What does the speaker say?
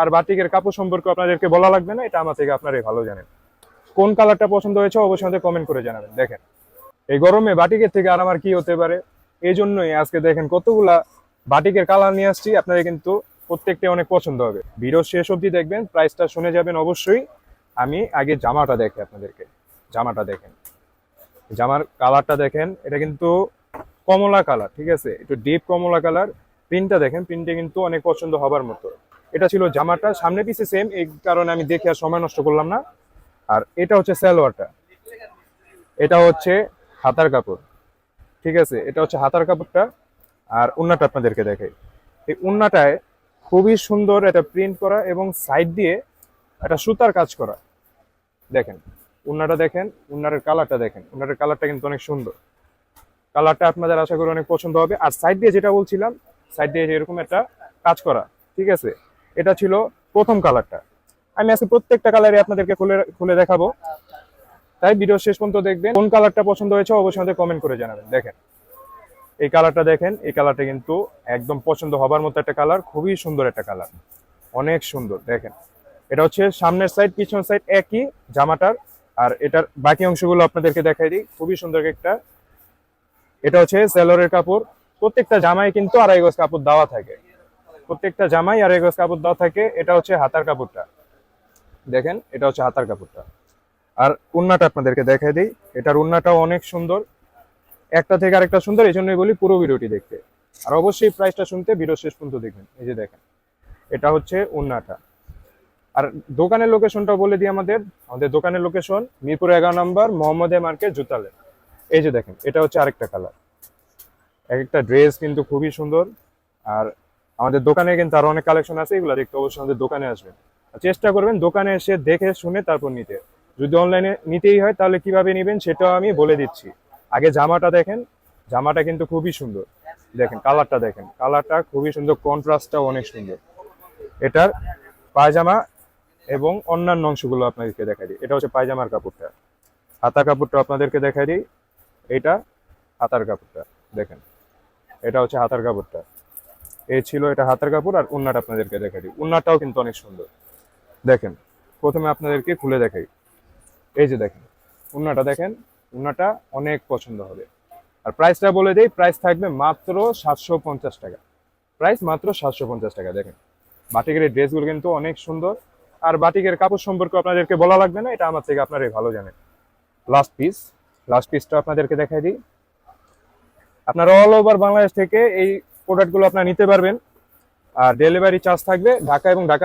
আর বাটিকের কাপড় সম্পর্কে আপনাদেরকে বলা লাগবে না, এটা আমার থেকে আপনারাই ভালো জানেন। কোন কালারটা পছন্দ হয়েছে অবশ্যই আমাদের কমেন্ট করে জানাবেন। দেখেন, এই গরমে বাটিকের থেকে আর আমার কি হতে পারে? এই জন্যই আজকে দেখেন কতগুলা বাটিকের কালার নিয়ে আসছি, আপনাদের কিন্তু প্রত্যেকটা অনেক পছন্দ হবে। ভিডিও শেষ অবধি দেখবেন প্রাইসটা শুনে যাবেন অবশ্যই। আমি আগে জামাটা দেখে আপনাদেরকে, জামাটা দেখেন। জামার কালারটা দেখেন, এটা কিন্তু কমলা কালার, ঠিক আছে? একটু ডিপ কমলা কালার। প্রিন্টটা দেখেন প্রিন্টে কিন্তু অনেক পছন্দ হবার মতো। এটা ছিল জামাটা সামনে পিছে সেম এই কারণে আমি দেখে আর সময় নষ্ট করলাম না। আর এটা হচ্ছে সালোয়ারটা। এটা হচ্ছে হাতার কাপড়। ঠিক আছে? এটা হচ্ছে হাতার কাপড়টা। আর উন্নাটা আপনাদেরকে দেখাই। এই উন্নাটায় খুবই সুন্দর এটা প্রিন্ট করা এবং সাইড দিয়ে একটা সুতার কাজ করা। দেখেন, উন্নাটা দেখেন উন্নারের কালারটা দেখেন। উন্নারের কালারটা কিন্তু অনেক সুন্দর। কালারটা আপনাদের আশা করি অনেক পছন্দ হবে। আর সাইড দিয়ে যেটা বলছিলাম সাইড দিয়ে এরকম একটা কাজ করা। ঠিক আছে? এটা ছিল প্রথম কালারটা আমি আজকে প্রত্যেকটা কালারে আপনাদেরকে খুলে খুলে দেখাবো। তাই ভিডিও শেষ পর্যন্ত দেখবেন। কোন কালারটা পছন্দ হয়েছে অবশ্যই আমাদের কমেন্ট করে জানাবেন। দেখেন, এই কালারটা দেখেন, এই কালারটা কিন্তু একদম পছন্দ হবার মতো একটা কালার খুবই সুন্দর একটা কালার অনেক সুন্দর, দেখেন। এটা হচ্ছে সামনের সাইড পিছনের সাইড একই জামাটার। আর এটার বাকি অংশগুলো আপনাদেরকে দেখাই দিই। খুবই সুন্দর একটা। এটা হচ্ছে সেলরের কাপড়। প্রত্যেকটা জামায় কিন্তু আড়াই গজ কাপড় দেওয়া থাকে। প্রত্যেকটা জামাই আর গজ কাপড় দেওয়া থাকে, এটা হচ্ছে হাতার কাপড়টা। দেখেন, এটা হচ্ছে হাতার কাপড়টা। আর উন্নাটা আপনাদেরকে দেখাই দিই, এটার উন্নাটাও অনেক সুন্দর। একটা থেকে আরেকটা সুন্দর, এই জন্যই বলি পুরো ভিডিওটি দেখতে। আর অবশ্যই প্রাইসটা শুনতে, ভিডিও শেষ পর্যন্ত দেখবেন। এই যে দেখেন, এটা হচ্ছে উন্নাটা। আর দোকানের লোকেশনটা বলে দিই আমাদের। আমাদের দোকানের লোকেশন, মিরপুর এগারো নম্বর মোহাম্মদিয়া মার্কেট জুতালে। এই যে দেখেন, এটা হচ্ছে আরেকটা কালার। এক একটা ড্রেস কিন্তু খুবই সুন্দর। আর আমাদের দোকানে কিন্তু আরও অনেক কালেকশন আছে, এগুলো দেখতে অবশ্যই আমাদের দোকানে আসবেন চেষ্টা করবেন দোকানে এসে দেখে শুনে তারপর নিতে। যদি অনলাইনে নিতেই হয় তাহলে কীভাবে নেবেন সেটাও আমি বলে দিচ্ছি। আগে জামাটা দেখেন, জামাটা কিন্তু খুবই সুন্দর। দেখেন কালারটা দেখেন কালারটা খুবই সুন্দর কন্ট্রাস্টটাও অনেক সুন্দর। এটার পায়জামা এবং অন্যান্য অংশগুলো আপনাদেরকে দেখাই দিই। এটা হচ্ছে পায়জামার কাপড়টা। হাতা কাপড়টা আপনাদেরকে দেখাই দিই। এটা হাতার কাপড়টা, দেখেন। এটা হচ্ছে হাতার কাপড়টা। এই ছিল এটা হাতের কাপড় আর উন্নাটা আপনাদেরকে দেখাই দিই। উন্নাটাও কিন্তু অনেক সুন্দর। দেখেন, প্রথমে আপনাদেরকে খুলে দেখাই। এই যে দেখেন, উন্নাটা দেখেন, উন্নাটা অনেক পছন্দ হবে। আর প্রাইসটা বলে দেই প্রাইস থাকবে মাত্র সাতশো পঞ্চাশ টাকা। প্রাইস মাত্র সাতশো পঞ্চাশ টাকা, দেখেন। বাটিকের এই ড্রেসগুলো কিন্তু অনেক সুন্দর। আর বাটিকের কাপড় সম্পর্কে আপনাদেরকে বলা লাগবে না, এটা আমার থেকে আপনারাই ভালো জানেন। লাস্ট পিস লাস্ট পিসটা আপনাদেরকে দেখাই দিই। আপনারা অল ওভার বাংলাদেশ থেকে এই প্রোডাক্টগুলো আপনারা নিতে পারবেন। আর ডেলিভারি চার্জ থাকবে ঢাকা এবং ঢাকা